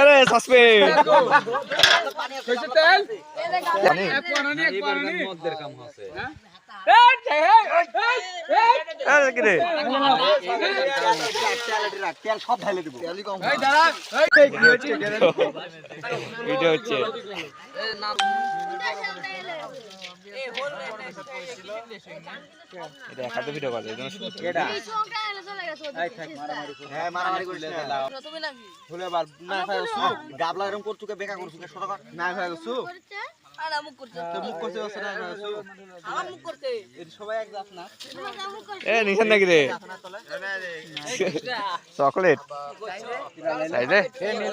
আরে সাসপেন্ড আরে কি রে? তেল সব ঢালে দেবো ভিডিও হচ্ছে। এটা ভিডিও করে হ্যাঁ মারামারি না গাবলা এরকম করছু বেকা করছু কে সরো না মুখ এটা সবাই এক জাত এ নিছেন নাকি রে চকলেট রে ওই কি রে ভাঙো ওপার জ্বর চলে এসছে।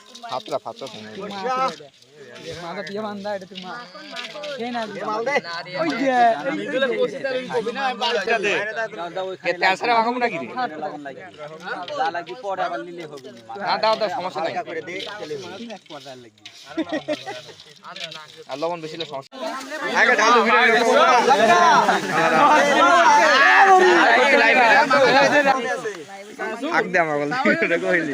দে। ফাতরা ফাতরা এ মাল দে কে তেল সারা মাখাবো নাকি রে যা লাগি পরে আবার নিলে হবে না দাও দাও সমস্যা নাই করে দে তেলে আর লবণ বেশি সমস্যা আগে ঢালু ভিডিও আগ দে আমার বল ভিডিওটা কইলি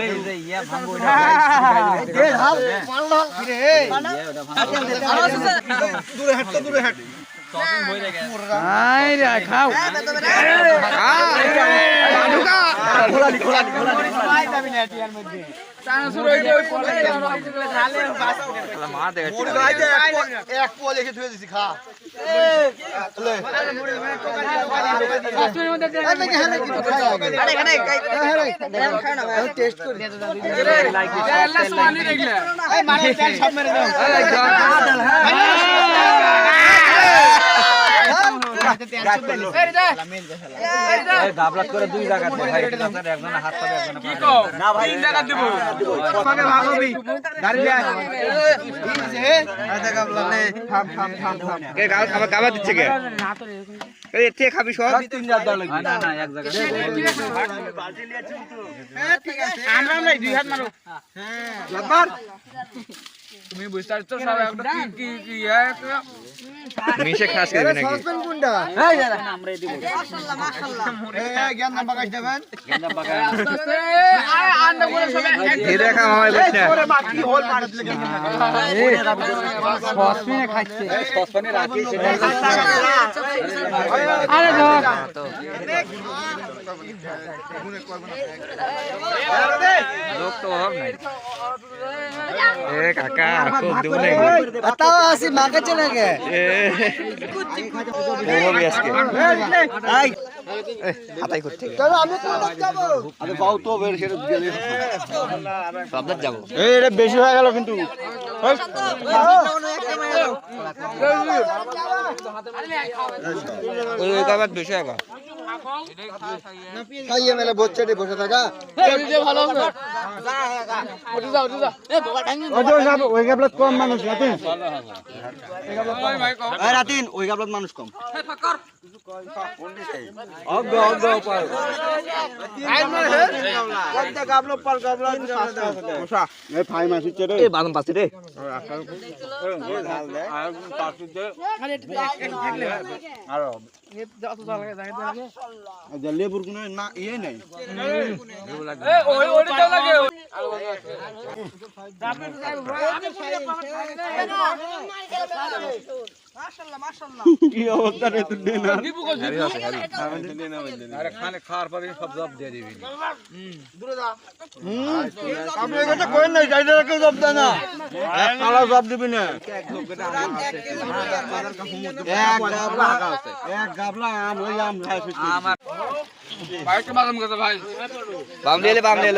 এই যে ইয়া ভাঙবো দে ঢাল পাল ঢাল রে দূরে হাট তো দূরে হাট আই রে খাও খোলা খোলা খোলালি খোলালি মা দেখে মুড়ি গাই দে এক পো- এক পোয়া লিখে ধুয়ে দিছি খা লে টেস্ট করি দুই জায়গা একজন হাত পাবে একজন না ভাই তিন টাকা দেব তোমাকে ভাগবি গাড়ি যা কাবলা লে থাম থাম থাম থাম। কে গাল খাবার খাবার দিচ্ছে কে? এই এতে খাবি সব? তিন হাজার দাও লাগবে। না না এক জায়গা আমরা আমরা দুই হাত মারো। হ্যাঁ। লাবার মিশে খাস করবি নাকি? সসপেন কোনটা? আমরা দিব এই জ্ঞান নাম্বার কাজ দেবেন গেন্দা বাগা ধীরে খা মামাই বস না ওরে মা কি হোল মার দিলে সসপেনে খাচ্ছে। সসপেনে রাখি সেটা আরে ধর। লোক তো অভাব নাই। এ কাকা খুব দেবো নাকি তাও আসি মাকে চলে গে এ ও হবে আজকে এই হাতাই করতে চলো আমি তো যাব আরে বাউ তো বের সেটা গেলে সবদার যাব এই এটা বেশি হয়ে গেল কিন্তু ওই কাবার দুশো টাকা খাইয়ে মেলে বসছে বসে থাকা। ওই গাবলাত কম মানুষ রাতিন রাতিন ওই গাবলাত মানুষ কম। বাদাম পাচ্ছি রে। লেবুর কোনো না ইয়ে নাই কি অবস্থা রে তুই দে না আরে খানে খাওয়ার পরে সব জব দিয়ে দিবি আপনি এটা যাইতে জব না এক কালা জব দিবি না এক গাবলা এক গাবলা আম ওই আম খাই বাম দিয়ে বাম দিয়ে